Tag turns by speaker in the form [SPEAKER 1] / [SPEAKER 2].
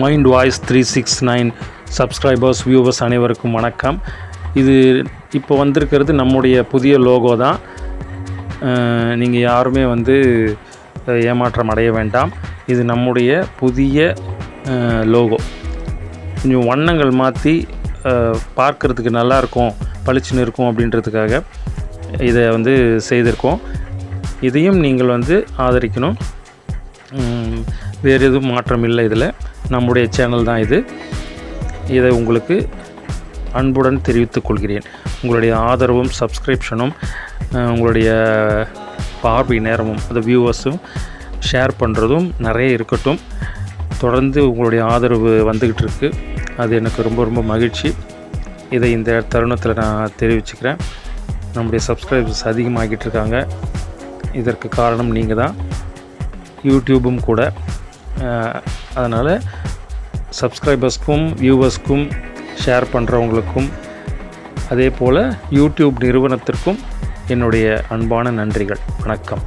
[SPEAKER 1] Mind voice three six nine subscribers viewers அனைவருக்கும் வணக்கம். இது இப்போ வந்திருக்கிறது நம்முடைய புதிய லோகோ தான். நீங்கள் யாருமே வந்து ஏமாற்றம் அடைய வேண்டாம். இது நம்முடைய புதிய லோகோ கொஞ்சம் வண்ணங்கள் மாற்றி பார்க்குறதுக்கு நல்லாயிருக்கும் பளிச்சுன்னு இருக்கும் அப்படின்றதுக்காக இதை வந்து செய்திருக்கோம். இதையும் நீங்கள் வந்து ஆதரிக்கணும். வேறு எதுவும் மாற்றம் இல்லை இதில். நம்முடைய சேனல் தான் இது. இதை உங்களுக்கு அன்புடன் தெரிவித்துக் கொள்கிறேன். உங்களுடைய ஆதரவும் சப்ஸ்கிரிப்ஷனும் உங்களுடைய பார்வை நேரமும் அந்த வியூவர்ஸும் ஷேர் பண்ணுறதும் நிறைய இருக்கட்டும். தொடர்ந்து உங்களுடைய ஆதரவு வந்துக்கிட்டு இருக்குது அது எனக்கு ரொம்ப ரொம்ப மகிழ்ச்சி. இதை இந்த தருணத்தில் நான் தெரிவிச்சுக்கிறேன். நம்முடைய சப்ஸ்கிரைபர்ஸ் அதிகமாகிட்டு இருக்காங்க. இதற்கு காரணம் நீங்கள் தான் யூடியூபும் கூட. அதனால் சப்ஸ்கிரைபர்ஸ்க்கும் வியூவர்ஸ்க்கும் ஷேர் பண்ணுறவங்களுக்கும் அதே போல் யூடியூப் நிறுவனத்திற்கும் என்னுடைய அன்பான நன்றிகள். வணக்கம்.